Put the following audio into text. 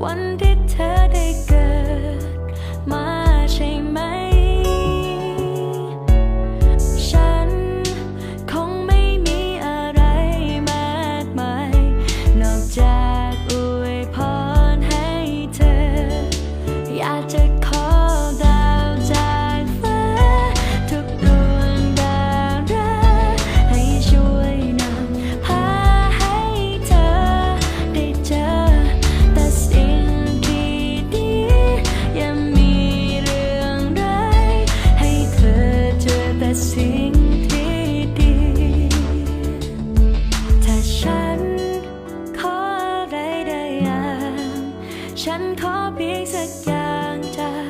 One day. พียงสักอย่างจาก